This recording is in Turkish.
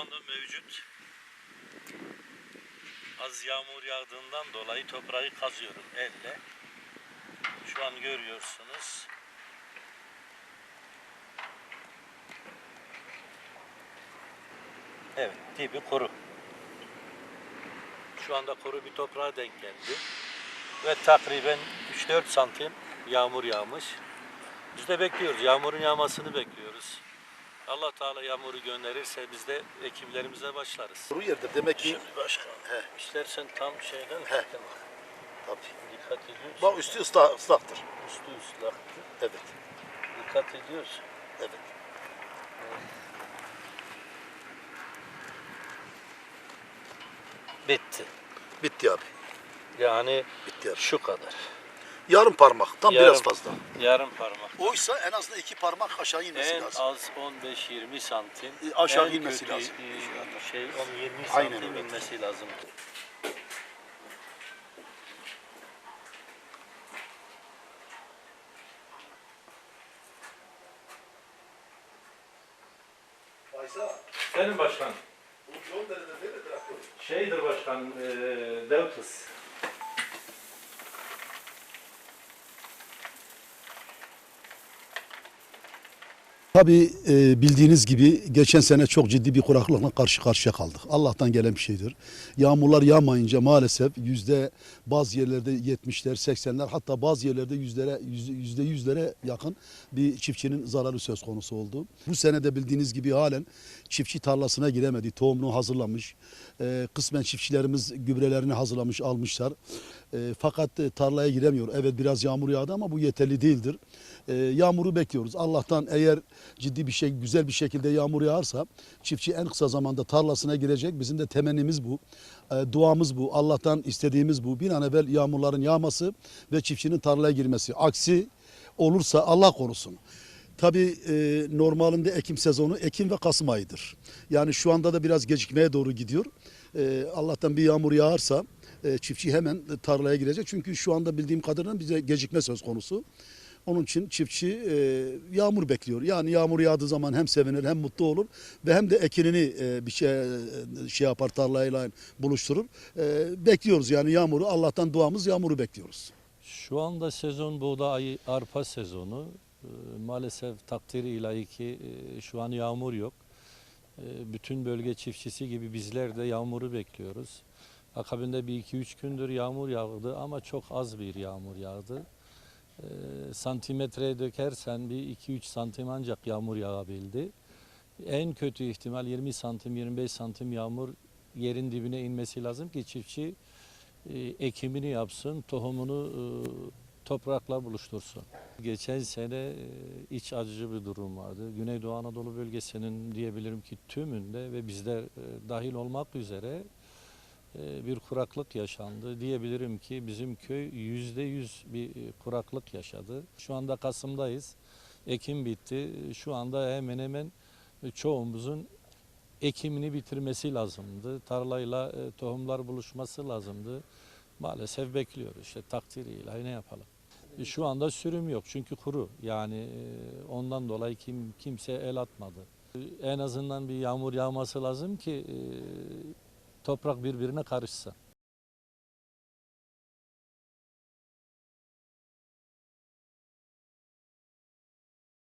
anda mevcut. Az yağmur yağdığından dolayı toprağı kazıyorum elle. Şu an görüyorsunuz. Evet, dibi kuru. Şu anda kuru bir toprağa denk geldi. Ve takriben 3-4 santim yağmur yağmış. Biz de bekliyoruz. Yağmurun yağmasını bekliyoruz. Allah Teala yağmuru gönderirse biz de ekimlerimize başlarız. Kuru yerdir demek ki. Şimdi başkan, He. istersen tam şeyden He. Tabii. Dikkat ediyorsun. Bak üstü ıslah, ıslaktır. Üstü ıslaktı. Evet. Dikkat ediyorsun. Evet. Bitti. Bitti abi. Yani Bitti abi. şu kadar. Yarım parmak. Tam Yarım- biraz fazla. Yarım parmak. Oysa en azından iki parmak aşağı inmesi En lazım. az 15-20 santim. E, aşağı en inmesi kötü, lazım. e, Şey 10-20 Aynen santim öyle. inmesi lazım. Benim başkan. Şeydir başkan, e, Devkız. Tabii e, bildiğiniz gibi geçen sene çok ciddi bir kuraklıkla karşı karşıya kaldık. Allah'tan gelen bir şeydir. Yağmurlar yağmayınca maalesef yüzde bazı yerlerde 70'ler, 80'ler hatta bazı yerlerde yüzlere yüzde, yüzlere yakın bir çiftçinin zararı söz konusu oldu. Bu sene de bildiğiniz gibi halen çiftçi tarlasına giremedi. Tohumunu hazırlamış. E, kısmen çiftçilerimiz gübrelerini hazırlamış, almışlar. E, fakat e, tarlaya giremiyor. Evet biraz yağmur yağdı ama bu yeterli değildir. E, yağmuru bekliyoruz. Allah'tan eğer ciddi bir şey, güzel bir şekilde yağmur yağarsa çiftçi en kısa zamanda tarlasına girecek. Bizim de temennimiz bu. E, duamız bu. Allah'tan istediğimiz bu. Bir an evvel yağmurların yağması ve çiftçinin tarlaya girmesi. Aksi olursa Allah korusun. Tabii e, normalinde ekim sezonu Ekim ve Kasım ayıdır. Yani şu anda da biraz gecikmeye doğru gidiyor. E, Allah'tan bir yağmur yağarsa e, çiftçi hemen tarlaya girecek. Çünkü şu anda bildiğim kadarıyla bize gecikme söz konusu. Onun için çiftçi e, yağmur bekliyor. Yani yağmur yağdığı zaman hem sevinir hem mutlu olur ve hem de ekinini e, bir şey e, şey yapar tarlayla buluşturur. E, bekliyoruz yani yağmuru. Allah'tan duamız yağmuru bekliyoruz. Şu anda sezon buğday arpa sezonu. Ee, Maalesef takdiri ilahi ki e, şu an yağmur yok. Ee, Bütün bölge çiftçisi gibi bizler de yağmuru bekliyoruz. Akabinde bir iki üç gündür yağmur yağdı ama çok az bir yağmur yağdı. Ee, Santimetreye dökersen bir iki üç santim ancak yağmur yağabildi. En kötü ihtimal 20 santim 25 santim yağmur yerin dibine inmesi lazım ki çiftçi e, ekimini yapsın, tohumunu e, toprakla buluştursun. Geçen sene e, iç acıcı bir durum vardı. Güneydoğu Anadolu bölgesinin diyebilirim ki tümünde ve bizler e, dahil olmak üzere e, bir kuraklık yaşandı. Diyebilirim ki bizim köy yüzde yüz bir e, kuraklık yaşadı. Şu anda Kasım'dayız. Ekim bitti. Şu anda hemen hemen çoğumuzun ekimini bitirmesi lazımdı. Tarlayla e, tohumlar buluşması lazımdı. Maalesef bekliyoruz. İşte takdiri ilahi ne yapalım. E, Şu anda sürüm yok çünkü kuru. Yani e, ondan dolayı kim kimse el atmadı. E, En azından bir yağmur yağması lazım ki e, toprak birbirine karışsın.